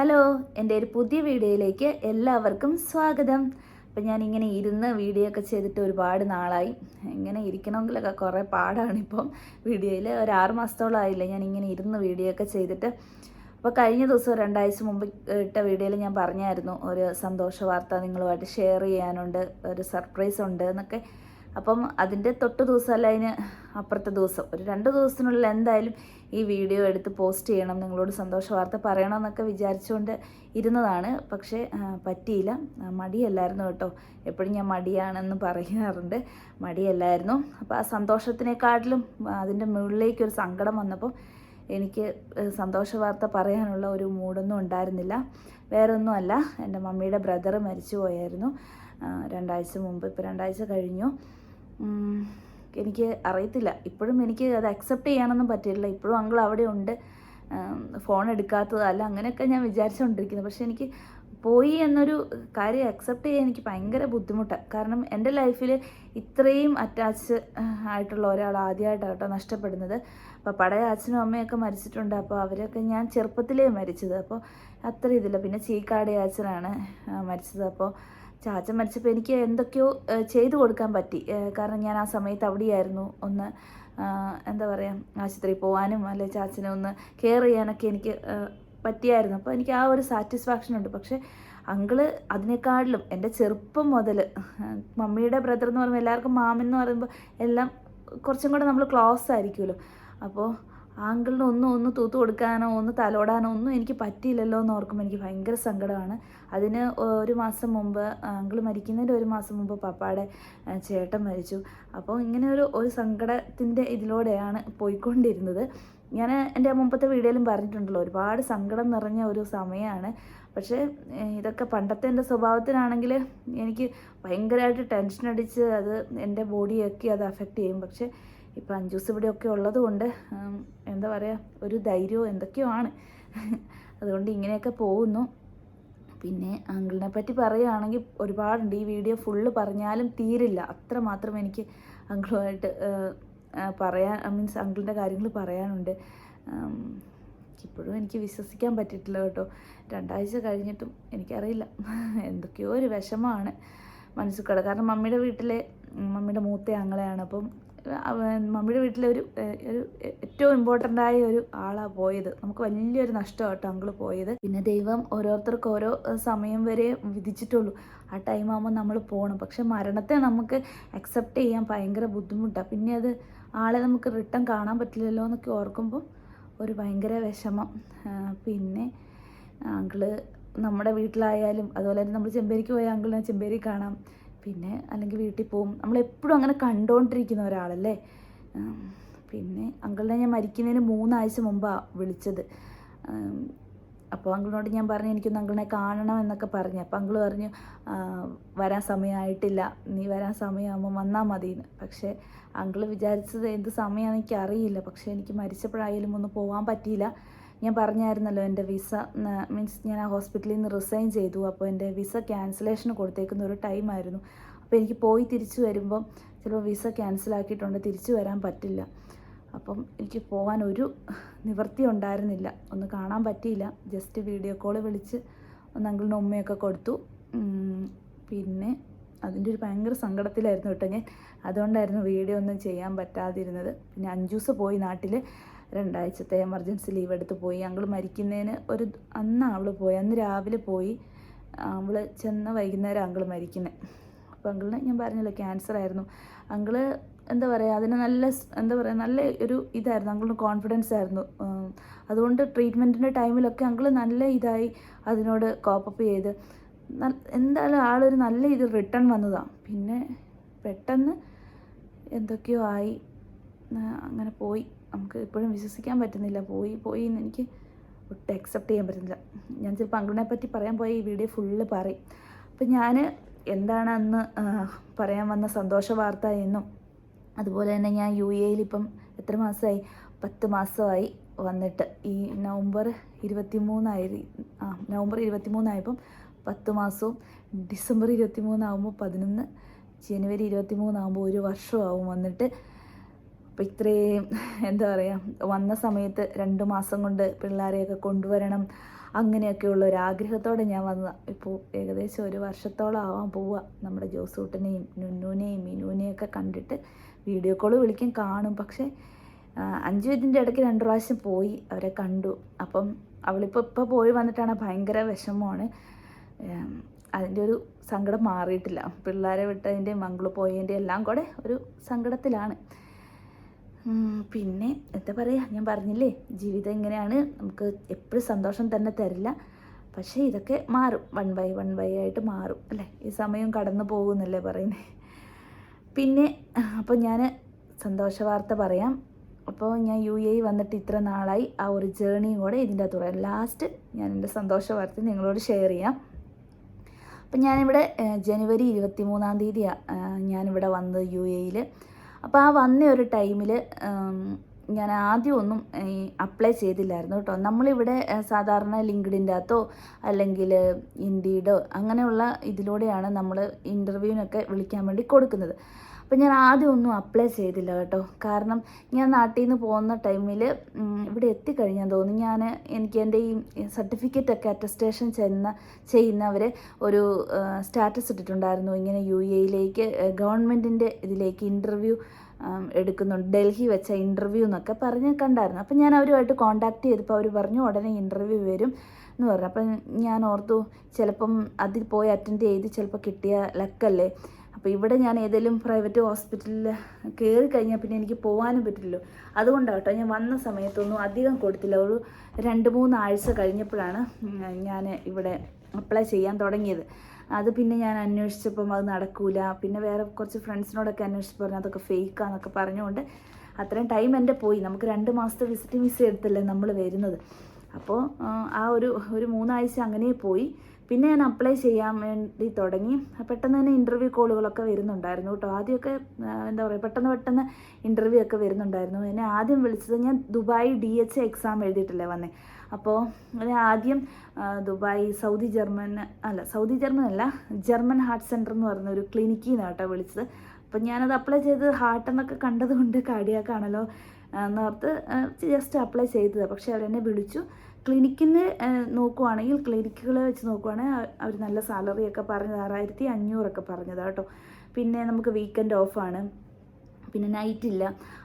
Hello എന്റെ ഒരു പുതിയ വീഡിയോയിലേക്ക് എല്ലാവർക്കും സ്വാഗതം. അപ്പം ഞാൻ ഇങ്ങനെ ഇരുന്ന് വീഡിയോ ഒക്കെ ചെയ്തിട്ട് ഒരുപാട് നാളായി. ഇങ്ങനെ ഇരിക്കണമെങ്കിലൊക്കെ കുറേ പാടാണിപ്പം വീഡിയോയിൽ. ഒരു ആറ് മാസത്തോളമായില്ല ഞാൻ ഇങ്ങനെ ഇരുന്ന് വീഡിയോ ഒക്കെ ചെയ്തിട്ട്. അപ്പോൾ കഴിഞ്ഞ ദിവസം രണ്ടാഴ്ച മുമ്പ് ഇട്ട വീഡിയോയിൽ ഞാൻ പറഞ്ഞായിരുന്നു ഒരു സന്തോഷ വാർത്ത നിങ്ങളുമായിട്ട് ഷെയർ ചെയ്യാനുണ്ട് ഒരു സർപ്രൈസ് ഉണ്ട് എന്നൊക്കെ. അപ്പം അതിന്റെ തൊട്ട് ദിവസമല്ല അതിന് അപ്പുറത്തെ ദിവസം. ഒരു രണ്ട് ദിവസത്തിനുള്ളിൽ എന്തായാലും ഈ വീഡിയോ എടുത്ത് പോസ്റ്റ് ചെയ്യണം നിങ്ങളോട് സന്തോഷ വാർത്ത പറയണമെന്നൊക്കെ വിചാരിച്ചുകൊണ്ട് ഇരുന്നതാണ്. പക്ഷേ പറ്റിയില്ല. മടിയല്ലായിരുന്നു കേട്ടോ. എപ്പോഴും ഞാൻ മടിയാണെന്ന് പറയാറുണ്ട്. മടിയല്ലായിരുന്നു. അപ്പോൾ ആ സന്തോഷത്തിനെക്കാട്ടിലും അതിന്റെ മുകളിലേക്ക് ഒരു സങ്കടം വന്നപ്പോൾ എനിക്ക് സന്തോഷ വാർത്ത പറയാനുള്ള ഒരു മൂഡൊന്നും ഉണ്ടായിരുന്നില്ല. വേറെ ഒന്നുമല്ല എന്റെ മമ്മിയുടെ ബ്രദർ മരിച്ചു പോയായിരുന്നു രണ്ടാഴ്ച മുമ്പ്. ഇപ്പോൾ രണ്ടാഴ്ച കഴിഞ്ഞു. എനിക്ക് അറിയത്തില്ല. ഇപ്പോഴും എനിക്ക് അത് അക്സെപ്റ്റ് ചെയ്യാനൊന്നും പറ്റിയില്ല ഇപ്പോഴും അങ്കിൾ അവിടെ ഉണ്ട്. ഫോൺ എടുക്കാത്തത് അല്ല അങ്ങനെയൊക്കെ ഞാൻ വിചാരിച്ചുകൊണ്ടിരിക്കുന്നത് പക്ഷെ എനിക്ക് പോയി എന്നൊരു കാര്യം അക്സെപ്റ്റ് ചെയ്യാൻ എനിക്ക് ഭയങ്കര ബുദ്ധിമുട്ടാണ് കാരണം എന്റെ ലൈഫിൽ ഇത്രയും അറ്റാച്ച് ആയിട്ടുള്ള ഒരാൾ ആദ്യമായിട്ടാണ് കേട്ടോ നഷ്ടപ്പെടുന്നത്. അപ്പോൾ പടയ അച്ഛനും അമ്മയൊക്കെ മരിച്ചിട്ടുണ്ട്. അപ്പോൾ അവരൊക്കെ ഞാൻ ചെറുപ്പത്തിലേ മരിച്ചത്. അപ്പോൾ അത്ര ഇതില്ല. പിന്നെ ചീക്കാട് അച്ഛനാണ് ആ, മരിച്ചത്. അപ്പോൾ ചാച്ചൻ മരിച്ചപ്പോൾ എനിക്ക് എന്തൊക്കെയോ ചെയ്തു കൊടുക്കാൻ പറ്റി. കാരണം ഞാൻ ആ സമയത്ത് അവിടെയായിരുന്നു. ഒന്ന് എന്താ പറയുക ആശുപത്രിയിൽ പോകാനും അല്ലെ ചാച്ചനെ ഒന്ന് കെയർ ചെയ്യാനൊക്കെ എനിക്ക് പറ്റിയായിരുന്നു. അപ്പോൾ എനിക്ക് ആ ഒരു സാറ്റിസ്ഫാക്ഷൻ ഉണ്ട്. പക്ഷേ അങ്കിൾ അതിനേക്കാളിലും എന്റെ ചെറുപ്പം മുതൽ മമ്മിയുടെ ബ്രദർ എന്ന് പറയുമ്പോൾ എല്ലാവർക്കും മാമൻ എന്ന് പറയുമ്പോൾ എല്ലാം കുറച്ചും കൂടെ നമ്മൾ ക്ലോസ് ആയിരിക്കുമല്ലോ. അപ്പോൾ ആങ്കിളിന് ഒന്നും ഒന്ന് തൂത്ത് കൊടുക്കാനോ ഒന്ന് തലോടാനോ ഒന്നും എനിക്ക് പറ്റിയില്ലല്ലോ എന്ന് ഓർക്കുമ്പോൾ എനിക്ക് ഭയങ്കര സങ്കടമാണ്. അതിന് ഒരു മാസം മുമ്പ് ആങ്കിൾ മരിക്കുന്നതിന്റെ ഒരു മാസം മുമ്പ് പപ്പായുടെ ചേട്ടൻ മരിച്ചു. അപ്പോൾ ഇങ്ങനെ ഒരു ഒരു സങ്കടത്തിന്റെ ഇതിലൂടെയാണ് പോയിക്കൊണ്ടിരുന്നത്. ഞാൻ എന്റെ മുമ്പത്തെ വീഡിയോയിലും പറഞ്ഞിട്ടുണ്ടല്ലോ ഒരുപാട് സങ്കടം നിറഞ്ഞ ഒരു സമയമാണ് പക്ഷേ ഇതൊക്കെ പണ്ടത്തെ എന്റെ സ്വഭാവത്തിനാണെങ്കിൽ എനിക്ക് ഭയങ്കരമായിട്ട് ടെൻഷൻ അടിച്ച് അത് എന്റെ ബോഡിയൊക്കെ അത് അഫക്റ്റ് ചെയ്യും. പക്ഷേ ഇപ്പം അഞ്ചൂസ് ഇവിടെയൊക്കെ ഉള്ളത് കൊണ്ട് എന്താ പറയുക ഒരു ധൈര്യവും എന്തൊക്കെയോ ആണ് അതുകൊണ്ട് ഇങ്ങനെയൊക്കെ പോകുന്നു. പിന്നെ അങ്കിളിനെ പറ്റി പറയുകയാണെങ്കിൽ ഒരുപാടുണ്ട്. ഈ വീഡിയോ ഫുള്ള് പറഞ്ഞാലും തീരില്ല. അത്ര മാത്രം എനിക്ക് അങ്കിളുമായിട്ട് പറയാൻ മീൻസ് അങ്കിളിന്റെ കാര്യങ്ങൾ പറയാനുണ്ട്. ഇപ്പോഴും എനിക്ക് വിശ്വസിക്കാൻ പറ്റിയിട്ടില്ല കേട്ടോ. രണ്ടാഴ്ച കഴിഞ്ഞിട്ടും എനിക്കറിയില്ല. എന്തൊക്കെയോ ഒരു വിഷമമാണ് മനസ്സിൽ കാരണം മമ്മിയുടെ വീട്ടിലെ മമ്മിയുടെ മൂത്ത അങ്ങളെയാണ് അപ്പം മമ്മിയുടെ വീട്ടിലെ ഒരു ഒരു ഏറ്റവും ഇമ്പോർട്ടന്റ് ആയ ഒരു ആളാണ് പോയത്. നമുക്ക് വലിയൊരു നഷ്ടം കേട്ടോ അങ്കിൾ പോയത്. പിന്നെ ദൈവം ഓരോരുത്തർക്ക് ഓരോ സമയം വരെ വിധിച്ചിട്ടുള്ളൂ. ആ ടൈം ആകുമ്പോൾ നമ്മൾ പോകണം പക്ഷെ മരണത്തെ നമുക്ക് അക്സെപ്റ്റ് ചെയ്യാൻ ഭയങ്കര ബുദ്ധിമുട്ടാണ് പിന്നെ അത് ആളെ നമുക്ക് റിട്ടേൺ കാണാൻ പറ്റില്ലല്ലോ എന്നൊക്കെ ഓർക്കുമ്പോൾ ഒരു ഭയങ്കര വിഷമം. പിന്നെ അങ്കിൾ നമ്മുടെ വീട്ടിലായാലും അതുപോലെ തന്നെ നമ്മൾ ചെമ്പേരിക്ക് പോയ അങ്കിളിനെ ചെമ്പേരി കാണാം. പിന്നെ അല്ലെങ്കിൽ വീട്ടിൽ പോവും നമ്മളെപ്പോഴും അങ്ങനെ കണ്ടുകൊണ്ടിരിക്കുന്ന ഒരാളല്ലേ? പിന്നെ അങ്കിളിനെ ഞാൻ മരിക്കുന്നതിന് മൂന്നാഴ്ച മുമ്പാണ് വിളിച്ചത്. അപ്പോൾ അങ്കിളിനോട് ഞാൻ പറഞ്ഞു എനിക്കൊന്ന് അങ്കിളിനെ കാണണം എന്നൊക്കെ പറഞ്ഞു. അപ്പോൾ അങ്കിൾ പറഞ്ഞു വരാൻ സമയമായിട്ടില്ല. നീ വരാൻ സമയമാകുമ്പോൾ വന്നാൽ മതിയെന്ന്. പക്ഷേ അങ്കിൾ വിചാരിച്ചത് എന്ത് സമയമാണെന്ന് എനിക്കറിയില്ല. പക്ഷേ എനിക്ക് മരിച്ചപ്പോഴായാലും ഒന്ന് പോകാൻ പറ്റിയില്ല. ഞാൻ പറഞ്ഞായിരുന്നല്ലോ എന്റെ വിസ മീൻസ് ഞാൻ ആ ഹോസ്പിറ്റലിൽ നിന്ന് റിസൈൻ ചെയ്തു. അപ്പോൾ എന്റെ വിസ ക്യാൻസലേഷന് കൊടുത്തേക്കുന്ന ഒരു ടൈമായിരുന്നു അപ്പോൾ എനിക്ക് പോയി തിരിച്ചു വരുമ്പം ചിലപ്പോൾ വിസ ക്യാൻസൽ ആക്കിയിട്ടുണ്ട് തിരിച്ചു വരാൻ പറ്റില്ല. അപ്പം എനിക്ക് പോകാൻ ഒരു നിവൃത്തി ഉണ്ടായിരുന്നില്ല. ഒന്ന് കാണാൻ പറ്റിയില്ല. ജസ്റ്റ് വീഡിയോ കോൾ വിളിച്ച് ഒന്ന് ഉമ്മയൊക്കെ കൊടുത്തു. പിന്നെ അതിന്റെ ഒരു ഭയങ്കര സങ്കടത്തിലായിരുന്നു കേട്ടോ ഞാൻ. അതുകൊണ്ടായിരുന്നു വീഡിയോ ഒന്നും ചെയ്യാൻ പറ്റാതിരുന്നത്. പിന്നെ അഞ്ചൂസ് പോയി നാട്ടിൽ രണ്ടാഴ്ചത്തെ എമർജൻസി ലീവ് എടുത്ത് പോയി. അങ്കിൾ മരിക്കുന്നതിന് ഒരു അന്ന് അവൾ പോയി. അന്ന് രാവിലെ പോയി. അവൾ ചെന്ന വൈകുന്നേരം അങ്കിൾ മരിക്കുന്നത് അപ്പോൾ അങ്കിളിന് ഞാൻ പറഞ്ഞല്ലോ ക്യാൻസർ ആയിരുന്നു. അങ്കിൾ എന്താ പറയുക അതിന് നല്ല എന്താ പറയുക നല്ല ഒരു ഇതായിരുന്നു. അങ്കിളിന് കോൺഫിഡൻസ് ആയിരുന്നു. അതുകൊണ്ട് ട്രീറ്റ്മെന്റിന്റെ ടൈമിലൊക്കെ അങ്കിൾ നല്ല ഇതായി അതിനോട് കോപ്പപ്പ് ചെയ്ത്. എന്തായാലും ആളൊരു നല്ല ഇത് റിട്ടേൺ വന്നതാണ് പിന്നെ പെട്ടെന്ന് എന്തൊക്കെയോ ആയി. അങ്ങനെ പോയി. നമുക്ക് ഇപ്പോഴും വിശ്വസിക്കാൻ പറ്റുന്നില്ല. പോയി പോയി എന്ന് എനിക്ക് ഒട്ടും അക്സെപ്റ്റ് ചെയ്യാൻ പറ്റുന്നില്ല. ഞാൻ ചിലപ്പോൾ അങ്കിളിനെ പറ്റി പറയാൻ പോയ ഈ വീഡിയോ ഫുള്ള് പറയും അപ്പം ഞാൻ എന്താണ് അന്ന് പറയാൻ വന്ന സന്തോഷ വാർത്ത എന്നും അതുപോലെ തന്നെ ഞാൻ യു എയിൽ ഇപ്പം എത്ര മാസമായി പത്ത് മാസമായി വന്നിട്ട്. ഈ നവംബർ ഇരുപത്തി മൂന്നായി ആ നവംബർ ഇരുപത്തി മൂന്നായപ്പം പത്ത് മാസവും ഡിസംബർ ഇരുപത്തി മൂന്നാകുമ്പോൾ പതിനൊന്ന് ജനുവരി ഇരുപത്തി മൂന്നാകുമ്പോൾ ഒരു വർഷമാവും വന്നിട്ട് അപ്പോൾ ഇത്രയും എന്താ പറയുക വന്ന സമയത്ത് രണ്ട് മാസം കൊണ്ട് പിള്ളേരെയൊക്കെ കൊണ്ടുവരണം അങ്ങനെയൊക്കെയുള്ള ഒരു ആഗ്രഹത്തോടെ ഞാൻ വന്ന ഇപ്പോൾ ഏകദേശം ഒരു വർഷത്തോളം ആവാൻ പോവുക. നമ്മുടെ ജോസൂട്ടനെയും നുന്നൂനെയും മിനുവിനെയൊക്കെ കണ്ടിട്ട് വീഡിയോ കോൾ വിളിക്കും കാണും. പക്ഷേ അഞ്ചു ഇതിന്റെ ഇടയ്ക്ക് രണ്ട് പ്രാവശ്യം പോയി അവരെ കണ്ടു. അപ്പം അവളിപ്പോൾ ഇപ്പോൾ പോയി വന്നിട്ടാണ് ഭയങ്കര വിഷമമാണ്. അതിന്റെ ഒരു സങ്കടം മാറിയിട്ടില്ല. പിള്ളേരെ വിട്ടതിന്റെ മംഗൾ പോയതിന്റെ എല്ലാം കൂടെ ഒരു സങ്കടത്തിലാണ്. പിന്നെ എന്താ പറയുക ഞാൻ പറഞ്ഞില്ലേ ജീവിതം ഇങ്ങനെയാണ് നമുക്ക് എപ്പോഴും സന്തോഷം തന്നെ തരില്ല. പക്ഷേ ഇതൊക്കെ മാറും വൺ ബൈ വൺ ബൈ ആയിട്ട് മാറും അല്ലേ? ഈ സമയം കടന്നു പോകുന്നല്ലേ പറയുന്നത് പിന്നെ അപ്പോൾ ഞാൻ സന്തോഷ വാർത്ത പറയാം. അപ്പോൾ ഞാൻ യു എ വന്നിട്ട് ഇത്ര നാളായി ആ ഒരു ജേണിയും കൂടെ ഇതിന്റെ അകത്ത് പറയാം ലാസ്റ്റ് ഞാൻ എന്റെ സന്തോഷ വാർത്ത നിങ്ങളോട് ഷെയർ ചെയ്യാം. അപ്പം ഞാനിവിടെ ജനുവരി ഇരുപത്തി മൂന്നാം തീയതിയാണ് ഞാനിവിടെ വന്നത് യു എയിൽ അപ്പോൾ ആ വന്ന ഒരു ടൈമിൽ ഞാൻ ആദ്യം ഒന്നും അപ്ലൈ ചെയ്തില്ലായിരുന്നു കേട്ടോ. നമ്മളിവിടെ സാധാരണ ലിങ്ക്ഡിന്റെ അകത്തോ അല്ലെങ്കിൽ ഇൻഡീഡോ അങ്ങനെയുള്ള ഇതിലൂടെയാണ് നമ്മൾ ഇന്റർവ്യൂവിനൊക്കെ വിളിക്കാൻ വേണ്ടി കൊടുക്കുന്നത്. അപ്പം ഞാൻ ആദ്യം ഒന്നും അപ്ലൈ ചെയ്തില്ല കേട്ടോ. കാരണം ഞാൻ നാട്ടിൽ നിന്ന് പോകുന്ന ടൈമിൽ ഇവിടെ എത്തിക്കഴിഞ്ഞാൽ തോന്നി. ഞാൻ എനിക്ക് എന്റെ ഈ സർട്ടിഫിക്കറ്റ് ഒക്കെ അറ്റസ്റ്റേഷൻ ചെയ്യുന്ന ചെയ്യുന്നവർ ഒരു സ്റ്റാറ്റസ് ഇട്ടിട്ടുണ്ടായിരുന്നു. ഇങ്ങനെ യു എയിലേക്ക് ഗവൺമെന്റിന്റെ ഇതിലേക്ക് ഇന്റർവ്യൂ എടുക്കുന്നുണ്ട്. ഡൽഹി വെച്ച ഇന്റർവ്യൂ എന്നൊക്കെ പറഞ്ഞ് കണ്ടായിരുന്നു. അപ്പം ഞാൻ അവരുമായിട്ട് കോൺടാക്ട് ചെയ്തപ്പോൾ അവർ പറഞ്ഞു ഉടനെ ഇന്റർവ്യൂ വരും എന്ന് പറഞ്ഞു. അപ്പം ഞാൻ ഓർത്തു ചിലപ്പം അതിൽ പോയി അറ്റൻഡ് ചെയ്ത് ചിലപ്പോൾ കിട്ടിയ ലക്കല്ലേ? അപ്പോൾ ഇവിടെ ഞാൻ ഏതെങ്കിലും പ്രൈവറ്റ് ഹോസ്പിറ്റലിൽ കയറി കഴിഞ്ഞാൽ പിന്നെ എനിക്ക് പോകാനും പറ്റില്ലല്ലോ. അതുകൊണ്ടാണ് ഞാൻ വന്ന സമയത്തൊന്നും അധികം കൊടുത്തില്ല. ഒരു രണ്ട് മൂന്ന് ആഴ്ച കഴിഞ്ഞപ്പോഴാണ് ഞാൻ ഇവിടെ അപ്ലൈ ചെയ്യാൻ തുടങ്ങിയത്. അത് പിന്നെ ഞാൻ അന്വേഷിച്ചപ്പം അത് നടക്കൂല. പിന്നെ വേറെ കുറച്ച് ഫ്രണ്ട്സിനോടൊക്കെ അന്വേഷിച്ച് പറഞ്ഞു അതൊക്കെ ഫേക്കാന്നൊക്കെ പറഞ്ഞുകൊണ്ട് അത്രയും ടൈം എന്റെ പോയി. നമുക്ക് രണ്ട് മാസത്തെ വിസിറ്റ് വിസ എടുത്തല്ലേ നമ്മൾ വരുന്നത്. അപ്പോൾ ആ ഒരു ഒരു മൂന്നാഴ്ച അങ്ങനെ പോയി. പിന്നെ ഞാൻ അപ്ലൈ ചെയ്യാൻ വേണ്ടി തുടങ്ങി. പെട്ടെന്ന് തന്നെ ഇന്റർവ്യൂ കോളുകളൊക്കെ വരുന്നുണ്ടായിരുന്നു കേട്ടോ. ആദ്യമൊക്കെ എന്താ പറയുക പെട്ടെന്ന് പെട്ടെന്ന് ഇന്റർവ്യൂ ഒക്കെ വരുന്നുണ്ടായിരുന്നു. എന്നെ ആദ്യം വിളിച്ചത് ഞാൻ ദുബായ് ഡി എച്ച് എക്സാം എഴുതിയിട്ടല്ലേ വന്നേ. അപ്പോൾ ആദ്യം ദുബായ് സൗദി ജർമ്മൻ അല്ല സൗദി ജർമ്മൻ അല്ല ജർമ്മൻ ഹാർട്ട് സെന്റർ എന്ന് പറയുന്ന ഒരു ക്ലിനിക്കിൽ നിന്നാണ് കേട്ടോ വിളിച്ചത്. അപ്പം ഞാനത് അപ്ലൈ ചെയ്ത് ഹാർട്ട് എന്നൊക്കെ കണ്ടതുകൊണ്ട് കാർഡിയാക്കാണല്ലോ എന്നോർത്ത് ജസ്റ്റ് അപ്ലൈ ചെയ്തത്. പക്ഷേ അവരെന്നെ വിളിച്ചു. ക്ലിനിക്കിന് നോക്കുവാണെങ്കിൽ ക്ലിനിക്കുകളെ വെച്ച് നോക്കുവാണെങ്കിൽ അവർ നല്ല സാലറി ഒക്കെ പറഞ്ഞത് ആറായിരത്തി അഞ്ഞൂറൊക്കെ പറഞ്ഞത് കേട്ടോ. പിന്നെ നമുക്ക് വീക്കെൻഡ് ഓഫാണ് പിന്നെ നൈറ്റ് ഇല്ല.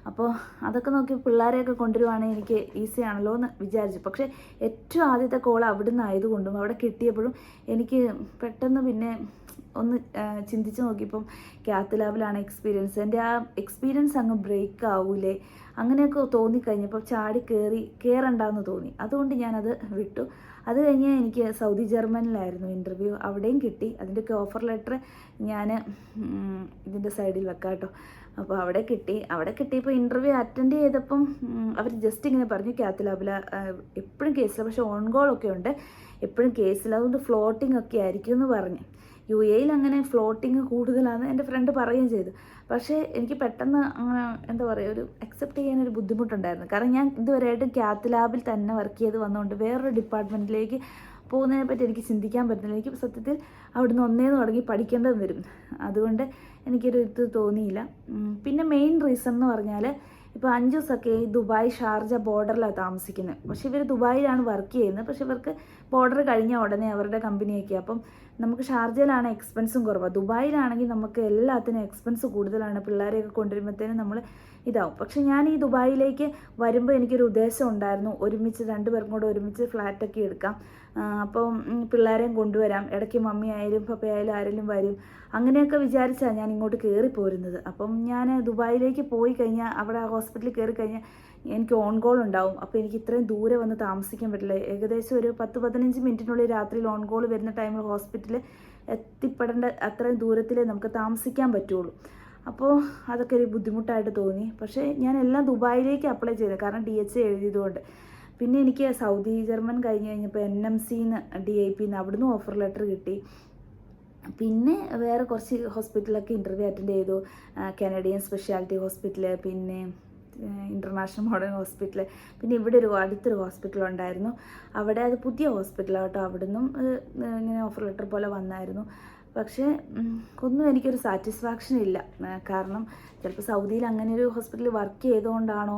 അപ്പോൾ അതൊക്കെ നോക്കി പിള്ളേരെയൊക്കെ കൊണ്ടുവരുവാണെങ്കിൽ എനിക്ക് ഈസി ആണല്ലോ എന്ന് വിചാരിച്ചു. പക്ഷേ ഏറ്റവും ആദ്യത്തെ കോൾ അവിടുന്ന് ആയതുകൊണ്ടും അവിടെ കിട്ടിയപ്പോഴും എനിക്ക് പെട്ടെന്ന് പിന്നെ ഒന്ന് ചിന്തിച്ച് നോക്കിയപ്പം ക്യാത്ത് ലാബിലാണ് എക്സ്പീരിയൻസ് എന്റെ ആ എക്സ്പീരിയൻസ് അങ്ങ് ബ്രേക്ക് ആവൂലേ? അങ്ങനെയൊക്കെ തോന്നിക്കഴിഞ്ഞപ്പോൾ ചാടി കയറി കയറണ്ടെന്ന് തോന്നി. അതുകൊണ്ട് ഞാനത് വിട്ടു. അത് കഴിഞ്ഞ് എനിക്ക് സൗദി ജർമ്മനിലായിരുന്നു ഇന്റർവ്യൂ അവിടെയും കിട്ടി. അതിന്റെയൊക്കെ ഓഫർ ലെറ്റർ ഞാൻ ഇതിന്റെ സൈഡിൽ വെക്കാം കേട്ടോ അപ്പോൾ അവിടെ കിട്ടി. അവിടെ കിട്ടിയപ്പോൾ ഇന്റർവ്യൂ അറ്റൻഡ് ചെയ്തപ്പം അവർ ജസ്റ്റ് ഇങ്ങനെ പറഞ്ഞു ക്യാത്ത് ലാബില എപ്പോഴും കേസില്ല പക്ഷേ ഓൺ ഗോൾ ഒക്കെ ഉണ്ട്. എപ്പോഴും കേസില്ല അതുകൊണ്ട് ഫ്ലോട്ടിംഗ് ഒക്കെ ആയിരിക്കും എന്ന് പറഞ്ഞു. യു എയിൽ അങ്ങനെ ഫ്ലോട്ടിങ് കൂടുതലാണ് എന്റെ ഫ്രണ്ട് പറയുകയും ചെയ്തു. പക്ഷേ എനിക്ക് പെട്ടെന്ന് അങ്ങനെ എന്താ പറയുക ഒരു അക്സെപ്റ്റ് ചെയ്യാനൊരു ബുദ്ധിമുട്ടുണ്ടായിരുന്നു. കാരണം ഞാൻ ഇതുവരെയായിട്ട് ക്യാത്ത് ലാബിൽ തന്നെ വർക്ക് ചെയ്ത് വന്നുകൊണ്ട് വേറൊരു ഡിപ്പാർട്ട്മെന്റിലേക്ക് പോകുന്നതിനെ പറ്റി എനിക്ക് ചിന്തിക്കാൻ പറ്റുന്നില്ല. എനിക്ക് സത്യത്തിൽ അവിടുന്ന് ഒന്നേന്ന് തുടങ്ങി പഠിക്കേണ്ടത് വരും. അതുകൊണ്ട് എനിക്കൊരു ഇത് തോന്നിയില്ല. പിന്നെ മെയിൻ റീസൺ എന്ന് പറഞ്ഞാൽ ഇപ്പോൾ അഞ്ച് ദിവസമൊക്കെ ഈ ദുബായ് ഷാർജ ബോർഡറിലാണ് താമസിക്കുന്നത് പക്ഷേ ഇവർ ദുബായിലാണ് വർക്ക് ചെയ്യുന്നത് പക്ഷേ ഇവർക്ക് ബോർഡർ കഴിഞ്ഞ ഉടനെ അവരുടെ കമ്പനിയൊക്കെ അപ്പം നമുക്ക് ഷാർജയിലാണ് എക്സ്പെൻസും കുറവാണ് ദുബായിലാണെങ്കിൽ നമുക്ക് എല്ലാത്തിനും എക്സ്പെൻസ് കൂടുതലാണ്. പിള്ളേരെയൊക്കെ കൊണ്ടുവരുമ്പോഴത്തേനും നമ്മൾ ഇതാവും. പക്ഷെ ഞാൻ ഈ ദുബായിലേക്ക് വരുമ്പോൾ എനിക്കൊരു ഉദ്ദേശം ഉണ്ടായിരുന്നു. ഒരുമിച്ച് രണ്ടുപേർക്കും കൂടെ ഒരുമിച്ച് ഫ്ലാറ്റൊക്കെ എടുക്കാം. ആ, അപ്പം ഉം, പിള്ളേരെയും കൊണ്ടുവരാം. ഇടയ്ക്ക് മമ്മി ആയാലും പപ്പയായാലും ആരെങ്കിലും വരും. അങ്ങനെയൊക്കെ വിചാരിച്ചാണ് ഞാൻ ഇങ്ങോട്ട് കയറി പോരുന്നത്. അപ്പം ഞാൻ ദുബായിലേക്ക് പോയി കഴിഞ്ഞാൽ അവിടെ ഹോസ്പിറ്റലിൽ കയറി കഴിഞ്ഞാൽ എനിക്ക് ഓൺ കോൾ ഉണ്ടാവും. അപ്പോൾ എനിക്ക് ഇത്രയും ദൂരെ വന്ന് താമസിക്കാൻ പറ്റില്ല. ഏകദേശം ഒരു പത്ത് പതിനഞ്ച് മിനിറ്റിനുള്ളിൽ രാത്രിയിൽ ഓൺ കോൾ വരുന്ന ടൈമിൽ ഹോസ്പിറ്റലിൽ എത്തിപ്പെടേണ്ട അത്രയും ദൂരത്തിലേ നമുക്ക് താമസിക്കാൻ പറ്റുള്ളൂ. അപ്പോൾ അതൊക്കെ ഒരു ബുദ്ധിമുട്ടായിട്ട് തോന്നി. പക്ഷേ ഞാൻ എല്ലാം ദുബായിലേക്ക് അപ്ലൈ ചെയ്തത് കാരണം ഡി എച്ച് എഴുതിയതുകൊണ്ട്. പിന്നെ എനിക്ക് സൗദി ജർമ്മൻ കഴിഞ്ഞ് കഴിഞ്ഞപ്പോൾ എൻ എം സിന്ന് ഡി ഐ പിന്ന് അവിടുന്ന് ഓഫർ ലെറ്റർ കിട്ടി. പിന്നെ വേറെ കുറച്ച് ഹോസ്പിറ്റലൊക്കെ ഇന്റർവ്യൂ അറ്റൻഡ് ചെയ്തു. കനഡിയൻ സ്പെഷ്യാലിറ്റി ഹോസ്പിറ്റൽ പിന്നെ ഇന്റർനാഷണൽ മോഡേൺ ഹോസ്പിറ്റൽ പിന്നെ ഇവിടെ ഒരു അടുത്തൊരു ഹോസ്പിറ്റൽ ഉണ്ടായിരുന്നു. അവിടെ അത് പുതിയ ഹോസ്പിറ്റലാണ് കേട്ടോ. അവിടുന്നും ഇങ്ങനെ ഓഫർ ലെറ്റർ പോലെ വന്നായിരുന്നു. പക്ഷേ ഒന്നും എനിക്കൊരു സാറ്റിസ്ഫാക്ഷൻ ഇല്ല. കാരണം ചിലപ്പോൾ സൗദിയിൽ അങ്ങനെ ഒരു ഹോസ്പിറ്റലിൽ വർക്ക് ചെയ്തുകൊണ്ടാണോ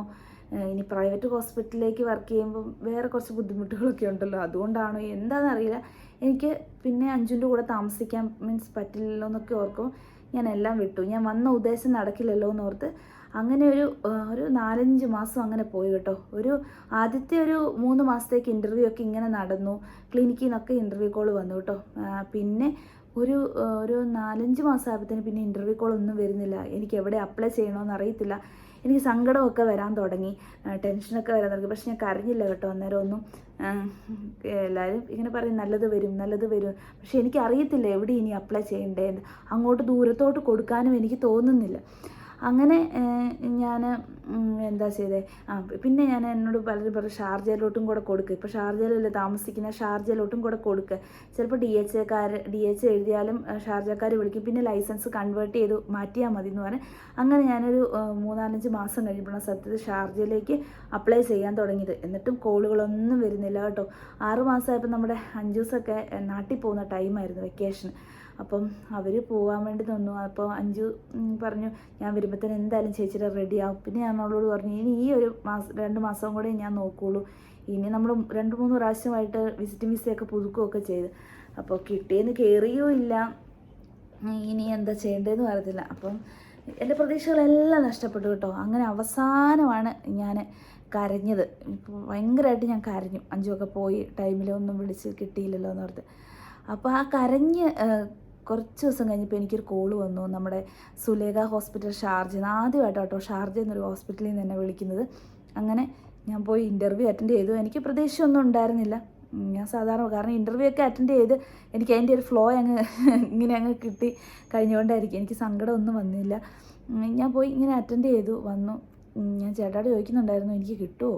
ഇനി പ്രൈവറ്റ് ഹോസ്പിറ്റലിലേക്ക് വർക്ക് ചെയ്യുമ്പോൾ വേറെ കുറച്ച് ബുദ്ധിമുട്ടുകളൊക്കെ ഉണ്ടല്ലോ. അതുകൊണ്ടാണോ എന്താണെന്നറിയില്ല എനിക്ക് പിന്നെ അഞ്ചുന്റെ കൂടെ താമസിക്കാൻ മീൻസ് പറ്റില്ലല്ലോ എന്നൊക്കെ ഓർക്കും ഞാൻ എല്ലാം വിട്ടു. ഞാൻ വന്ന ഉദ്ദേശം നടക്കില്ലല്ലോ എന്ന് ഓർത്ത് അങ്ങനെ ഒരു ഒരു നാലഞ്ച് മാസം അങ്ങനെ പോയി കേട്ടോ. ഒരു ആദ്യത്തെ ഒരു മൂന്ന് മാസത്തേക്ക് ഇന്റർവ്യൂ ഒക്കെ ഇങ്ങനെ നടന്നു. ക്ലിനിക്കിൽ നിന്നൊക്കെ ഇന്റർവ്യൂ കോൾ വന്നു കേട്ടോ. പിന്നെ ഒരു ഒരു നാലഞ്ച് മാസം ആയപ്പോഴത്തേന് പിന്നെ ഇന്റർവ്യൂ കോൾ ഒന്നും വരുന്നില്ല. എനിക്ക് എവിടെ അപ്ലൈ ചെയ്യണമെന്ന് അറിയത്തില്ല. എനിക്ക് സങ്കടമൊക്കെ വരാൻ തുടങ്ങി. ടെൻഷനൊക്കെ വരാൻ തുടങ്ങി. പക്ഷെ ഞാൻ കരഞ്ഞില്ല കേട്ടോ അന്നേരം ഒന്നും. എല്ലാവരും ഇങ്ങനെ പറയും നല്ലത് വരും നല്ലത് വരും. പക്ഷെ എനിക്കറിയത്തില്ല എവിടെ ഇനി അപ്ലൈ ചെയ്യേണ്ടത് അങ്ങോട്ട് ദൂരത്തോട്ട് കൊടുക്കാനും എനിക്ക് തോന്നുന്നില്ല. അങ്ങനെ ഞാൻ എന്താ ചെയ്തേ? ആ പിന്നെ ഞാൻ എന്നോട് പലരും പറഞ്ഞു ഷാർജയിലോട്ടും കൂടെ കൊടുക്കുക ഇപ്പോൾ ഷാർജയിലല്ലേ താമസിക്കുന്ന ഷാർജയിലോട്ടും കൂടെ കൊടുക്കുക ചിലപ്പോൾ ഡി എച്ച് എക്കാർ ഡി എച്ച് എഴുതിയാലും ഷാർജക്കാർ വിളിക്കും. പിന്നെ ലൈസൻസ് കൺവേർട്ട് ചെയ്ത് മാറ്റിയാൽ മതി എന്ന് പറഞ്ഞ്. അങ്ങനെ ഞാനൊരു മൂന്നാലഞ്ച് മാസം കഴിയുമ്പോഴാണ് സത്യത്തിൽ ഷാർജയിലേക്ക് അപ്ലൈ ചെയ്യാൻ തുടങ്ങിയത്. എന്നിട്ടും കോളുകളൊന്നും വരുന്നില്ല കേട്ടോ. ആറ് മാസമായപ്പോൾ നമ്മുടെ അഞ്ചൂസൊക്കെ നാട്ടിൽ പോകുന്ന ടൈമായിരുന്നു വെക്കേഷൻ അപ്പം അവർ പോകാൻ വേണ്ടി നിന്നു. അപ്പോൾ അഞ്ചു പറഞ്ഞു ഞാൻ വരുമ്പോഴത്തേന് എന്തായാലും ചേച്ചിയുടെ റെഡിയാവും പിന്നെ ഞാൻ അവളോട് പറഞ്ഞു ഇനി ഈ ഒരു മാസം രണ്ട് മാസം കൂടെ ഞാൻ നോക്കുകയുള്ളൂ ഇനി നമ്മൾ രണ്ട് മൂന്ന് പ്രാവശ്യമായിട്ട് വിസിറ്റിംഗ് വിസയൊക്കെ പുതുക്കുകയൊക്കെ ചെയ്ത്. അപ്പോൾ കിട്ടിയെന്ന് കയറിയോ ഇല്ല. ഇനി എന്താ ചെയ്യേണ്ടതെന്ന് പറയത്തില്ല അപ്പം എന്റെ പ്രതീക്ഷകളെല്ലാം നഷ്ടപ്പെട്ടു കേട്ടോ. അങ്ങനെ അവസാനമാണ് ഞാൻ കരഞ്ഞത്. ഭയങ്കരമായിട്ട് ഞാൻ കരഞ്ഞു. അഞ്ചുമൊക്കെ പോയി ടൈമിലൊന്നും വിളിച്ച് കിട്ടിയില്ലല്ലോ എന്ന് ഓർത്ത്. അപ്പോൾ ആ കരഞ്ഞ് കുറച്ച് ദിവസം കഴിഞ്ഞപ്പോൾ എനിക്കൊരു കോൾ വന്നു. നമ്മുടെ സുലേഖ ഹോസ്പിറ്റൽ ഷാർജ ആദ്യമായിട്ട് കേട്ടോ ഷാർജ എന്നൊരു ഹോസ്പിറ്റലിൽ നിന്ന് എന്നെ വിളിക്കുന്നത്. അങ്ങനെ ഞാൻ പോയി ഇന്റർവ്യൂ അറ്റൻഡ് ചെയ്തു. എനിക്ക് പ്രതീക്ഷയൊന്നും ഉണ്ടായിരുന്നില്ല. ഞാൻ സാധാരണ കാരണം ഇന്റർവ്യൂ ഒക്കെ അറ്റൻഡ് ചെയ്ത് എനിക്ക് അതിന്റെ ഒരു ഫ്ലോ അങ്ങ് ഇങ്ങനെ അങ്ങ് കിട്ടി കഴിഞ്ഞുകൊണ്ടായിരിക്കും എനിക്ക് സങ്കടമൊന്നും വന്നില്ല. ഞാൻ പോയി ഇങ്ങനെ അറ്റൻഡ് ചെയ്തു. വന്നു. ഞാൻ ചേട്ടാട് ചോദിക്കുന്നുണ്ടായിരുന്നു എനിക്ക് കിട്ടുമോ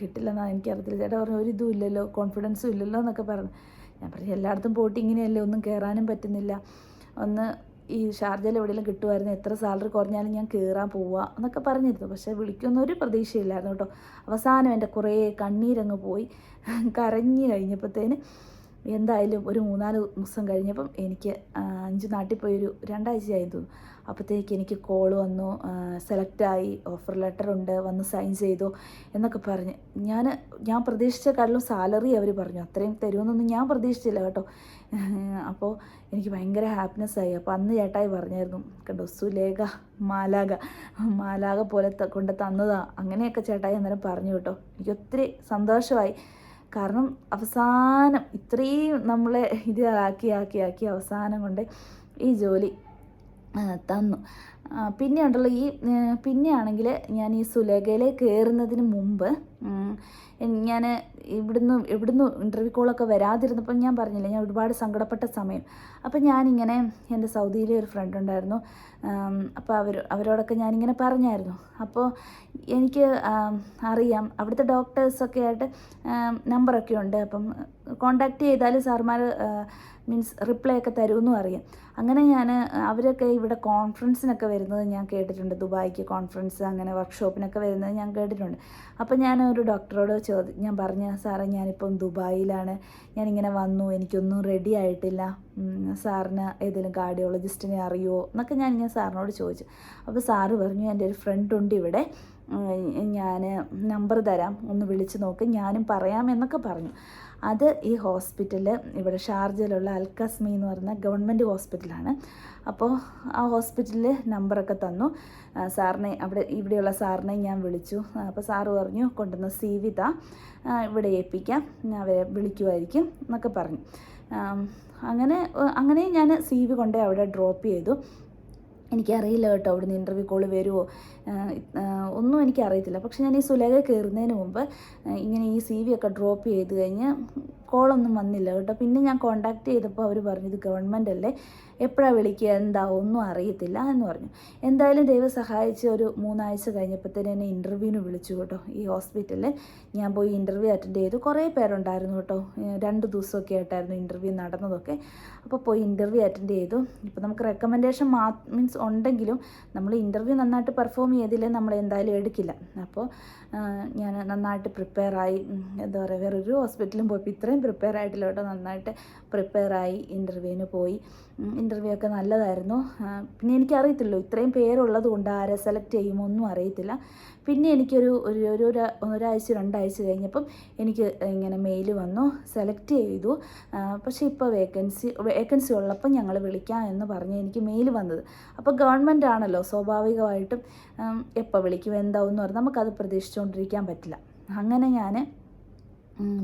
കിട്ടില്ലെന്നാണ് എനിക്ക് എനിക്കറിയത്തില്ല. ചേട്ടാ പറഞ്ഞു ഒരു ഇതും ഇല്ലല്ലോ. കോൺഫിഡൻസും ഇല്ലല്ലോ എന്നൊക്കെ പറഞ്ഞു. ഞാൻ പറഞ്ഞു എല്ലായിടത്തും പോയിട്ട് ഇങ്ങനെയല്ലേ ഒന്നും കയറാനും പറ്റുന്നില്ല. ഒന്ന് ഈ ഷാർജയിൽ എവിടെയെങ്കിലും കിട്ടുമായിരുന്നു എത്ര സാലറി കുറഞ്ഞാലും ഞാൻ കയറാൻ പോവുക എന്നൊക്കെ പറഞ്ഞിരുന്നു. പക്ഷേ വിളിക്കുന്ന ഒരു പ്രതീക്ഷയില്ലായിരുന്നു കേട്ടോ. അവസാനം എന്റെ കുറേ കണ്ണീരങ്ങ് പോയി. കരഞ്ഞു കഴിഞ്ഞപ്പോഴത്തേന് എന്തായാലും ഒരു മൂന്നാൽ ദിവസം കഴിഞ്ഞപ്പം എനിക്ക് അഞ്ച് നാട്ടിൽ പോയൊരു രണ്ടാഴ്ചയായി തോന്നുന്നു. അപ്പോഴത്തേക്ക് എനിക്ക് കോൾ വന്നു. സെലക്റ്റായി ഓഫർ ലെറ്റർ ഉണ്ട്. വന്ന് സൈൻ ചെയ്തു എന്നൊക്കെ പറഞ്ഞ്. ഞാൻ ഞാൻ പ്രതീക്ഷിച്ചേക്കാളും സാലറി അവർ പറഞ്ഞു. അത്രയും തരുമെന്നൊന്നും ഞാൻ പ്രതീക്ഷിച്ചില്ല കേട്ടോ. അപ്പോൾ എനിക്ക് ഭയങ്കര ഹാപ്പിനെസ് ആയി. അപ്പോൾ അന്ന് ചേട്ടായി പറഞ്ഞായിരുന്നു. കണ്ടോ? സുലേഖ മാലാഗ മാലാഗ പോലെ കൊണ്ട് തന്നതാ. അങ്ങനെയൊക്കെ ചേട്ടായി അന്നേരം പറഞ്ഞു കേട്ടോ. എനിക്ക് ഒത്തിരി സന്തോഷമായി. കാരണം അവസാനം ഇത്രയും നമ്മളെ ഇത് ആക്കി ആക്കി ആക്കി അവസാനം കൊണ്ട് ഈ ജോലി തന്നു. പിന്നെ ഉണ്ടല്ലോ ഈ പിന്നെയാണെങ്കിൽ ഞാൻ ഈ സുലേഖയിൽ കയറുന്നതിന് മുമ്പ് ഞാൻ ഇവിടുന്ന് ഇവിടുന്ന് ഇന്റർവ്യൂ കോളൊക്കെ വരാതിരുന്നപ്പോൾ ഞാൻ പറഞ്ഞില്ല ഞാൻ ഒരുപാട് സങ്കടപ്പെട്ട സമയം. അപ്പോൾ ഞാനിങ്ങനെ എന്റെ സൗദിയിലെ ഒരു ഫ്രണ്ട് ഉണ്ടായിരുന്നു. അപ്പോൾ അവർ അവരോടൊക്കെ ഞാനിങ്ങനെ പറഞ്ഞായിരുന്നു. അപ്പോൾ എനിക്ക് അറിയാം. അവിടുത്തെ ഡോക്ടേഴ്സൊക്കെ ആയിട്ട് നമ്പറൊക്കെ ഉണ്ട്. അപ്പം കോണ്ടാക്ട് ചെയ്താൽ സാർമാർ മീൻസ് റിപ്ലൈ ഒക്കെ തരുമെന്നും അറിയാം. അങ്ങനെ ഞാൻ അവരൊക്കെ ഇവിടെ കോൺഫറൻസിനൊക്കെ വരുന്നത് ഞാൻ കേട്ടിട്ടുണ്ട്. ദുബായിക്ക് കോൺഫറൻസ് അങ്ങനെ വർക്ക്ഷോപ്പിനൊക്കെ വരുന്നത് ഞാൻ കേട്ടിട്ടുണ്ട്. അപ്പോൾ ഞാൻ ഒരു ഡോക്ടറോട് ചോദി ഞാൻ പറഞ്ഞ സാറേ ഞാനിപ്പം ദുബായിലാണ്. ഞാനിങ്ങനെ വന്നു. എനിക്കൊന്നും റെഡി ആയിട്ടില്ല. സാറിന് ഏതെങ്കിലും കാർഡിയോളജിസ്റ്റിനെ അറിയുമോ എന്നൊക്കെ ഞാൻ ഇങ്ങനെ സാറിനോട് ചോദിച്ചു. അപ്പോൾ സാറ് പറഞ്ഞു എന്റെ ഒരു ഫ്രണ്ട് ഉണ്ട് ഇവിടെ. ഞാൻ നമ്പർ തരാം. ഒന്ന് വിളിച്ച് നോക്ക്. ഞാനും പറയാം എന്നൊക്കെ പറഞ്ഞു. അത് ഈ ഹോസ്പിറ്റൽ ഇവിടെ ഷാർജയിലുള്ള അൽക്കസ്മി എന്ന് പറയുന്ന ഗവൺമെന്റ് ഹോസ്പിറ്റലാണ്. അപ്പോൾ ആ ഹോസ്പിറ്റലിൽ നമ്പറൊക്കെ തന്നു. സാറിനെ അവിടെ ഇവിടെയുള്ള സാറിനെ ഞാൻ വിളിച്ചു. അപ്പോൾ സാറ് പറഞ്ഞു കൊണ്ടുവന്ന സി വി താ. ആ, ഇവിടെ ഏൽപ്പിക്കാം. അവരെ വിളിക്കുമായിരിക്കും എന്നൊക്കെ പറഞ്ഞു. അങ്ങനെ അങ്ങനെ ഞാൻ സി വി കൊണ്ടേ അവിടെ ഡ്രോപ്പ് ചെയ്തു. എനിക്കറിയില്ല കേട്ടോ അവിടുന്ന് ഇന്റർവ്യൂ കോൾ വരുമോ ഒന്നും എനിക്കറിയത്തില്ല. പക്ഷെ ഞാൻ ഈ സുലേഖ കയറുന്നതിന് മുമ്പ് ഇങ്ങനെ ഈ സി വി ഒക്കെ ഡ്രോപ്പ് ചെയ്ത് കഴിഞ്ഞ് കോളൊന്നും വന്നില്ല കേട്ടോ. പിന്നെ ഞാൻ കോണ്ടാക്ട് ചെയ്തപ്പോൾ അവർ പറഞ്ഞു ഇത് ഗവൺമെന്റ് അല്ലേ? എപ്പോഴാണ് വിളിക്കുക? എന്താ? ഒന്നും അറിയത്തില്ല എന്ന് പറഞ്ഞു. എന്തായാലും ദൈവം സഹായിച്ച് ഒരു മൂന്നാഴ്ച കഴിഞ്ഞപ്പോഴത്തേന് എന്നെ ഇന്റർവ്യൂവിന് വിളിച്ചു കേട്ടോ ഈ ഹോസ്പിറ്റലിൽ ഞാൻ പോയി ഇന്റർവ്യൂ അറ്റൻഡ് ചെയ്തു. കുറേ പേരുണ്ടായിരുന്നു കേട്ടോ. രണ്ട് ദിവസമൊക്കെ ആയിട്ടായിരുന്നു ഇന്റർവ്യൂ നടന്നതൊക്കെ. അപ്പോൾ പോയി ഇന്റർവ്യൂ അറ്റൻഡ് ചെയ്തു. ഇപ്പോൾ നമുക്ക് റെക്കമെൻഡേഷൻ മാ മീൻസ് ഉണ്ടെങ്കിലും നമ്മൾ ഇന്റർവ്യൂ നന്നായിട്ട് പെർഫോം ചെയ്തില്ലേ നമ്മൾ എന്തായാലും എടുക്കില്ല. അപ്പോൾ ഞാൻ നന്നായിട്ട് പ്രിപ്പയറായി എന്താ പറയുക വേറൊരു ഹോസ്പിറ്റലും പോയപ്പോൾ ഇത്രയും പ്രിപ്പയർ ആയിട്ടില്ല കേട്ടോ. നന്നായിട്ട് പ്രിപ്പയറായി ഇന്റർവ്യൂവിന് പോയി. ഇന്റർവ്യൂ ഒക്കെ നല്ലതായിരുന്നു. പിന്നെ എനിക്കറിയത്തില്ലോ ഇത്രയും പേരുള്ളത് കൊണ്ട് ആരെ സെലക്ട് ചെയ്യുമോ ഒന്നും അറിയത്തില്ല. പിന്നെ എനിക്കൊരു ഒരു ഒരു ഒരു- ഒരാഴ്ച രണ്ടാഴ്ച കഴിഞ്ഞപ്പം എനിക്ക് ഇങ്ങനെ മെയിൽ വന്നു സെലക്ട് ചെയ്തു. പക്ഷേ ഇപ്പോൾ വേക്കൻസി വേക്കൻസി ഉള്ളപ്പോൾ ഞങ്ങൾ വിളിക്കാം എന്ന് പറഞ്ഞ് എനിക്ക് മെയിൽ വന്നത്. അപ്പോൾ ഗവൺമെന്റ് ആണല്ലോ സ്വാഭാവികമായിട്ടും എപ്പോൾ വിളിക്കും എന്താവും എന്ന് പറഞ്ഞാൽ നമുക്കത് പ്രതീക്ഷിച്ചുകൊണ്ടിരിക്കാൻ പറ്റില്ല. അങ്ങനെ ഞാൻ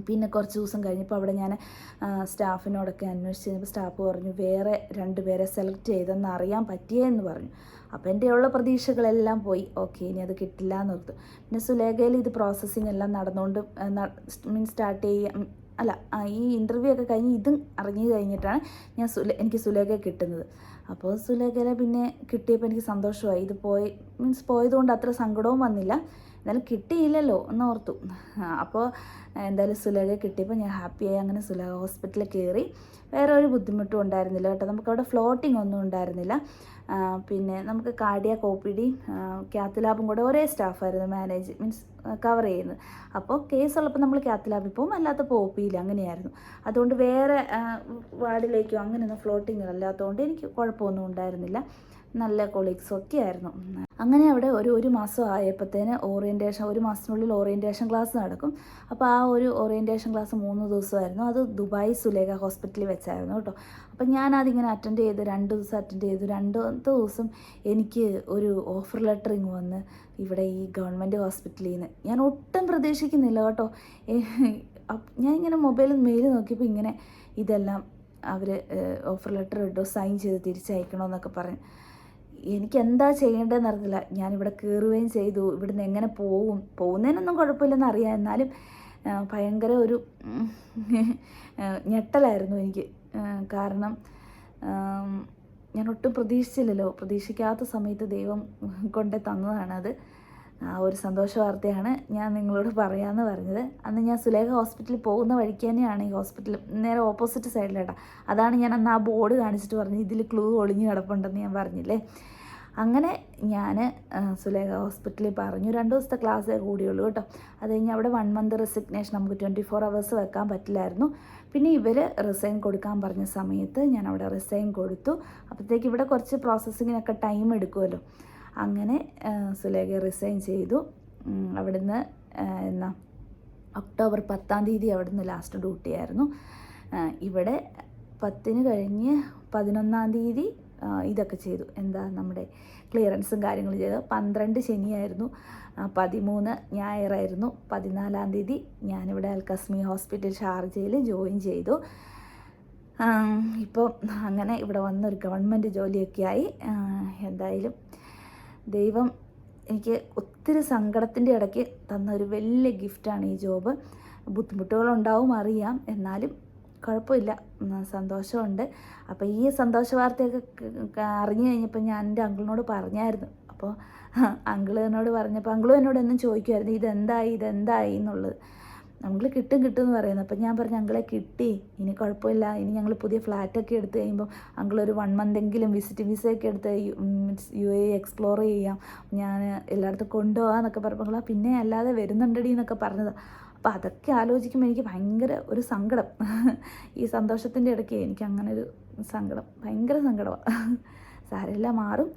പിന്നെ കുറച്ച് ദിവസം കഴിഞ്ഞപ്പോൾ അവിടെ ഞാൻ സ്റ്റാഫിനോടൊക്കെ അന്വേഷിച്ച് കഴിഞ്ഞപ്പോൾ സ്റ്റാഫ് പറഞ്ഞു വേറെ രണ്ട് പേരെ സെലക്ട് ചെയ്തെന്ന് അറിയാൻ പറ്റിയെന്ന് പറഞ്ഞു. അപ്പോൾ എന്റെ ഉള്ള പ്രതീക്ഷകളെല്ലാം പോയി. ഓക്കെ ഇനി അത് കിട്ടില്ല എന്ന് ഓർത്തു. പിന്നെ സുലേഖയിൽ ഇത് പ്രോസസ്സിങ് എല്ലാം നടന്നുകൊണ്ട് മീൻസ് സ്റ്റാർട്ട് ചെയ്യാം അല്ല ഈ ഇന്റർവ്യൂ ഒക്കെ കഴിഞ്ഞ് ഇതും അറിഞ്ഞു കഴിഞ്ഞിട്ടാണ് ഞാൻ എനിക്ക് സുലേഖ കിട്ടുന്നത്. അപ്പോൾ സുലേഖയിലെ പിന്നെ കിട്ടിയപ്പോൾ എനിക്ക് സന്തോഷമായി. ഇത് പോയി മീൻസ് പോയതുകൊണ്ട് അത്ര സങ്കടവും വന്നില്ല. എന്നാലും കിട്ടിയില്ലല്ലോ എന്ന് ഓർത്തു ആ, അപ്പോൾ എന്തായാലും സുലേഖ കിട്ടിയപ്പോൾ ഞാൻ ഹാപ്പിയായി അങ്ങനെ സുലഗ ഹോസ്പിറ്റലിൽ കയറി വേറെ ഒരു ബുദ്ധിമുട്ടും ഉണ്ടായിരുന്നില്ല കേട്ടോ. നമുക്കവിടെ ഫ്ലോട്ടിംഗ് ഒന്നും ഉണ്ടായിരുന്നില്ല. പിന്നെ നമുക്ക് കാർഡിയ കോപ്പിഡി ക്യാത്ത് ലാബും കൂടെ ഒരേ സ്റ്റാഫായിരുന്നു മാനേജ് മീൻസ് കവർ ചെയ്യുന്നത്. അപ്പോൾ കേസ് ഉള്ളപ്പോൾ നമ്മൾ ക്യാത്ത് ലാബിൽ പോകും അല്ലാത്ത പോപ്പിയില്ല അങ്ങനെയായിരുന്നു. അതുകൊണ്ട് വേറെ വാർഡിലേക്കോ അങ്ങനെയൊന്നും അല്ലാത്തതുകൊണ്ട് എനിക്ക് കുഴപ്പമൊന്നും ഉണ്ടായിരുന്നില്ല. നല്ല കൊളീഗ്സും ഒക്കെ ആയിരുന്നു. അങ്ങനെ അവിടെ ഒരു ഒരു മാസം ആയപ്പോഴത്തേന് ഓറിയന്റേഷൻ ഒരു മാസത്തിനുള്ളിൽ ഓറിയന്റേഷൻ ക്ലാസ് നടക്കും. അപ്പോൾ ആ ഒരു ഓറിയന്റേഷൻ ക്ലാസ് മൂന്ന് ദിവസമായിരുന്നു. അത് ദുബായ് സുലേഖ ഹോസ്പിറ്റലിൽ വെച്ചായിരുന്നു കേട്ടോ. അപ്പം ഞാനതിങ്ങനെ അറ്റൻഡ് ചെയ്ത് രണ്ട് ദിവസം അറ്റൻഡ് ചെയ്തു. രണ്ടാമത്തെ ദിവസം എനിക്ക് ഒരു ഓഫർ ലെറ്റർ ഇങ്ങ് വന്ന് ഇവിടെ ഈ ഗവൺമെന്റ് ഹോസ്പിറ്റലിൽ നിന്ന്. ഞാൻ ഒട്ടും പ്രതീക്ഷിക്കുന്നില്ല കേട്ടോ. ഞാൻ ഇങ്ങനെ മൊബൈലിൽ മെയിൽ നോക്കിയപ്പോൾ ഇങ്ങനെ ഇതെല്ലാം അവർ ഓഫർ ലെറ്റർ ഇട്ടോ സൈൻ ചെയ്ത് തിരിച്ചയക്കണമെന്നൊക്കെ പറഞ്ഞു. എനിക്ക് എന്താ ചെയ്യേണ്ടതെന്ന് അറിയില്ല ഞാനിവിടെ കയറുകയും ചെയ്തു. ഇവിടുന്ന് എങ്ങനെ പോവും? പോകുന്നതിനൊന്നും കുഴപ്പമില്ലെന്ന് അറിയാം. എന്നാലും ഭയങ്കര ഒരു ഞെട്ടലായിരുന്നു എനിക്ക്. കാരണം ഞാൻ ഒട്ടും പ്രതീക്ഷിച്ചില്ലല്ലോ. പ്രതീക്ഷിക്കാത്ത സമയത്ത് ദൈവം കൊണ്ട് തന്നതാണത് ആ ഒരു സന്തോഷ വാർത്തയാണ് ഞാൻ നിങ്ങളോട് പറയാമെന്ന് പറഞ്ഞത്. അന്ന് ഞാൻ സുലേഖ ഹോസ്പിറ്റലിൽ പോകുന്ന വഴിക്ക് തന്നെയാണ് ഈ ഹോസ്പിറ്റൽ നേരെ ഓപ്പോസിറ്റ് സൈഡിലേട്ടാ. അതാണ് ഞാൻ അന്ന് ആ ബോർഡ് കാണിച്ചിട്ട് പറഞ്ഞത്. ഇതിൽ ക്ലൂ ഒളിഞ്ഞ് കിടപ്പുണ്ടെന്ന് ഞാൻ പറഞ്ഞില്ലേ? അങ്ങനെ ഞാൻ സുലേഖ ഹോസ്പിറ്റലിൽ പറഞ്ഞു രണ്ട് ദിവസത്തെ ക്ലാസ്സേ കൂടിയുള്ളൂ കേട്ടോ. അത് കഴിഞ്ഞ് അവിടെ വൺ മന്ത് റെസിഗ്നേഷൻ നമുക്ക് ട്വന്റി ഫോർ അവേഴ്സ് വെക്കാൻ പറ്റില്ലായിരുന്നു. പിന്നെ ഇവർ റിസൈൻ കൊടുക്കാൻ പറഞ്ഞ സമയത്ത് ഞാൻ അവിടെ റിസൈൻ കൊടുത്തു. അപ്പോഴത്തേക്ക് ഇവിടെ കുറച്ച് പ്രോസസ്സിങ്ങിനൊക്കെ ടൈം എടുക്കുമല്ലോ അങ്ങനെ സുലേഖ റിസൈൻ ചെയ്തു. അവിടുന്ന് എന്നാ ഒക്ടോബർ പത്താം തീയതി അവിടുന്ന് ലാസ്റ്റ് ഡ്യൂട്ടി ആയിരുന്നു. ഇവിടെ പത്തിന് കഴിഞ്ഞ് പതിനൊന്നാം തീയതി ഇതൊക്കെ ചെയ്തു. എന്താ നമ്മുടെ ക്ലിയറൻസും കാര്യങ്ങളും ചെയ്തു. പന്ത്രണ്ട് ശനിയായിരുന്നു. പതിമൂന്ന് ഞായറായിരുന്നു. പതിനാലാം തീയതി ഞാനിവിടെ അൽക്കസ്മി ഹോസ്പിറ്റൽ ഷാർജയിൽ ജോയിൻ ചെയ്തു. ഇപ്പോൾ അങ്ങനെ ഇവിടെ വന്നൊരു ഗവൺമെന്റ് ജോലിയൊക്കെ ആയി. എന്തായാലും ദൈവം എനിക്ക് ഒത്തിരി സങ്കടത്തിന്റെ ഇടയ്ക്ക് തന്ന ഒരു വലിയ ഗിഫ്റ്റാണ് ഈ ജോബ്. ബുദ്ധിമുട്ടുകളുണ്ടാവും അറിയാം. എന്നാലും കുഴപ്പമില്ല. സന്തോഷമുണ്ട്. അപ്പോൾ ഈ സന്തോഷ വാർത്തയൊക്കെ അറിഞ്ഞു കഴിഞ്ഞപ്പോൾ ഞാൻ എന്റെ അങ്കിളിനോട് പറഞ്ഞായിരുന്നു. അപ്പോൾ അങ്കിൾ എന്നോട് പറഞ്ഞപ്പോൾ അങ്കിളും എന്നോട് എന്നും ചോദിക്കുമായിരുന്നു ഇതെന്തായി ഇതെന്തായി? എന്നുള്ളത്. നമ്മൾ കിട്ടും കിട്ടും എന്ന് പറയുന്നത് അപ്പം ഞാൻ പറഞ്ഞു അങ്കിളെ കിട്ടി. ഇനി കുഴപ്പമില്ല. ഇനി ഞങ്ങൾ പുതിയ ഫ്ലാറ്റൊക്കെ എടുത്തു കഴിയുമ്പോൾ അങ്കിൾ ഒരു വൺ മന്തെങ്കിലും വിസിറ്റ് വിസയൊക്കെ എടുത്ത് യു എ എക്സ്പ്ലോർ ചെയ്യാം. ഞാൻ എല്ലായിടത്തും കൊണ്ടുപോകാം എന്നൊക്കെ പറഞ്ഞപ്പോൾ പിന്നെ അല്ലാതെ വരുന്നുണ്ടടി എന്നൊക്കെ പറഞ്ഞതാണ് അപ്പോൾ അതൊക്കെ ആലോചിക്കുമ്പോൾ എനിക്ക് ഭയങ്കര ഒരു സങ്കടം. ഈ സന്തോഷത്തിന്റെ ഇടയ്ക്ക് എനിക്ക് അങ്ങനെ ഒരു സങ്കടം ഭയങ്കര സങ്കടമാണ് സാരമില്ല മാറും.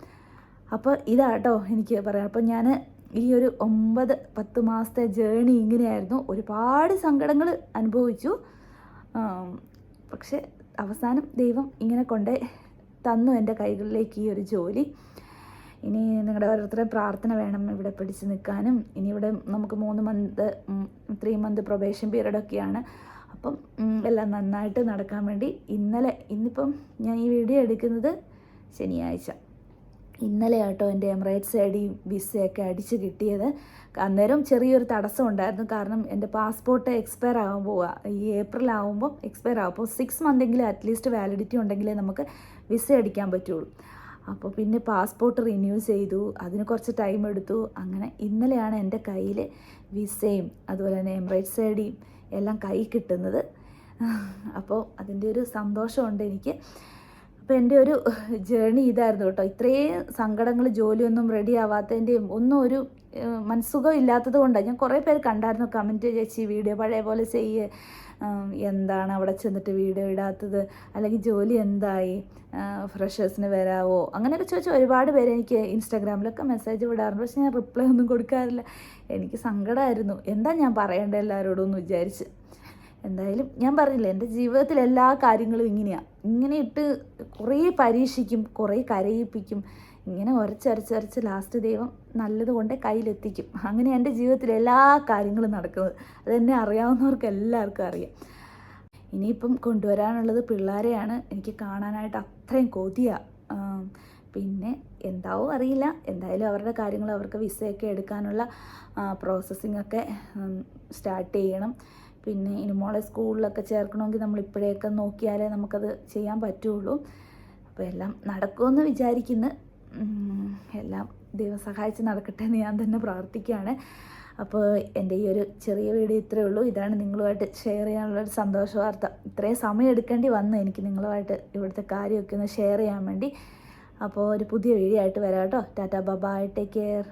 അപ്പോൾ ഇതാട്ടോ എനിക്ക് പറയാം. അപ്പോൾ ഞാൻ ഈ ഒരു ഒമ്പത് പത്ത് മാസത്തെ ജേണി ഇങ്ങനെയായിരുന്നു. ഒരുപാട് സങ്കടങ്ങൾ അനുഭവിച്ചു. പക്ഷേ അവസാനം ദൈവം ഇങ്ങനെ കൊണ്ടേ തന്നു എന്റെ കൈകളിലേക്ക് ഈ ഒരു ജോലി. ഇനി നിങ്ങളുടെ ഓരോരുത്തരുടെ പ്രാർത്ഥന വേണം ഇവിടെ പിടിച്ച് നിൽക്കാനും. ഇനി ഇവിടെ നമുക്ക് മൂന്ന് മന്ത് ത്രീ മന്ത് പ്രൊബേഷൻ പീരീഡൊക്കെയാണ് അപ്പം എല്ലാം നന്നായിട്ട് നടക്കാൻ വേണ്ടി ഇന്നലെ ഇന്നിപ്പം ഞാൻ ഈ വീഡിയോ എടുക്കുന്നത് ശനിയാഴ്ച. ഇന്നലെ ആട്ടോ എന്റെ എമിറേറ്റ്സ് ഐ ഡി വിസയൊക്കെ അടിച്ച് കിട്ടിയത്. അന്നേരം ചെറിയൊരു തടസ്സം ഉണ്ടായിരുന്നു. കാരണം എന്റെ പാസ്പോർട്ട് എക്സ്പയർ ആകാൻ പോവുക ഈ ഏപ്രിൽ ആകുമ്പോൾ എക്സ്പയർ ആകും അപ്പോൾ സിക്സ് മന്തെങ്കിലും അറ്റ്ലീസ്റ്റ് വാലിഡിറ്റി ഉണ്ടെങ്കിലേ നമുക്ക് വിസ അടിക്കാൻ പറ്റുള്ളൂ. അപ്പോൾ പിന്നെ പാസ്പോർട്ട് റിന്യൂ ചെയ്തു അതിന് കുറച്ച് ടൈം എടുത്തു. അങ്ങനെ ഇന്നലെയാണ് എന്റെ കയ്യിൽ വിസയും അതുപോലെ തന്നെ എമിറേറ്റ്സ് ഐ എല്ലാം കൈ കിട്ടുന്നത്. അപ്പോൾ അതിന്റെ ഒരു സന്തോഷമുണ്ട് എനിക്ക്. അപ്പോൾ എന്റെ ഒരു ജേണി ഇതായിരുന്നു കേട്ടോ. ഇത്രയും സങ്കടങ്ങൾ ജോലിയൊന്നും റെഡി ആവാത്തതിന്റെയും ഒന്നും ഒരു മനസ്സുഖം ഇല്ലാത്തത് കൊണ്ടാണ് ഞാൻ കുറേ പേര് കണ്ടായിരുന്നു. കമന്റ് ചേച്ചി വീഡിയോ പഴയ പോലെ ചെയ്യ്. എന്താണ് അവിടെ ചെന്നിട്ട് വീഡിയോ ഇടാത്തത്? അല്ലെങ്കിൽ ജോലി എന്തായി? ഫ്രഷേഴ്സിന് വരാവോ? അങ്ങനെയൊക്കെ ചോദിച്ചാൽ ഒരുപാട് പേര് എനിക്ക് ഇൻസ്റ്റാഗ്രാമിലൊക്കെ മെസ്സേജ് വിടാറുണ്ട്. പക്ഷേ ഞാൻ റിപ്ലൈ ഒന്നും കൊടുക്കാറില്ല. എനിക്ക് സങ്കടമായിരുന്നു എന്താ ഞാൻ പറയേണ്ടത് എല്ലാവരോടും എന്ന് വിചാരിച്ച്. എന്തായാലും ഞാൻ പറഞ്ഞില്ലേ എന്റെ ജീവിതത്തിൽ എല്ലാ കാര്യങ്ങളും ഇങ്ങനെയാണ് ഇങ്ങനെ ഇട്ട് കുറേ പരീക്ഷിക്കും കുറേ കരയിപ്പിക്കും ഇങ്ങനെ ഉരച്ചരച്ചരച്ച് ലാസ്റ്റ് ദൈവം നല്ലത് കൊണ്ട് കയ്യിലെത്തിക്കും. അങ്ങനെ എന്റെ ജീവിതത്തിൽ എല്ലാ കാര്യങ്ങളും നടക്കുന്നത്. അതെന്നെ അറിയാവുന്നവർക്ക് എല്ലാവർക്കും അറിയാം. ഇനിയിപ്പം കൊണ്ടുവരാനുള്ളത് പിള്ളേരെയാണ്. എനിക്ക് കാണാനായിട്ട് അത്രയും കൊതിയാണ് പിന്നെ എന്താവും അറിയില്ല. എന്തായാലും അവരുടെ കാര്യങ്ങൾ അവർക്ക് വിസയൊക്കെ എടുക്കാനുള്ള പ്രോസസ്സിംഗ് ഒക്കെ സ്റ്റാർട്ട് ചെയ്യണം. പിന്നെ ഇനി മോളെ സ്കൂളിലൊക്കെ ചേർക്കണമെങ്കിൽ നമ്മൾ ഇപ്പോഴേക്കെ നോക്കിയാലേ നമുക്കത് ചെയ്യാൻ പറ്റുള്ളൂ. അപ്പോൾ എല്ലാം നടക്കുമെന്ന് വിചാരിക്കുന്നു. എല്ലാം ദൈവം സഹായിച്ച് നടക്കട്ടെ എന്ന് ഞാൻ തന്നെ പ്രാർത്ഥിക്കുകയാണ്. അപ്പോൾ എന്റെ ഈ ഒരു ചെറിയ വീഡിയോ ഇത്രയേ ഉള്ളൂ. ഇതാണ് നിങ്ങളുമായിട്ട് ഷെയർ ചെയ്യാനുള്ള ഒരു സന്തോഷ വാർത്ത. ഇത്രയും സമയം എടുക്കേണ്ടി വന്നു എനിക്ക് നിങ്ങളുമായിട്ട് ഇവിടുത്തെ കാര്യമൊക്കെ ഒന്ന് ഷെയർ ചെയ്യാൻ വേണ്ടി. അപ്പോൾ ഒരു പുതിയ വീഡിയോ ആയിട്ട് വരാം കേട്ടോ. Tata bye-bye take care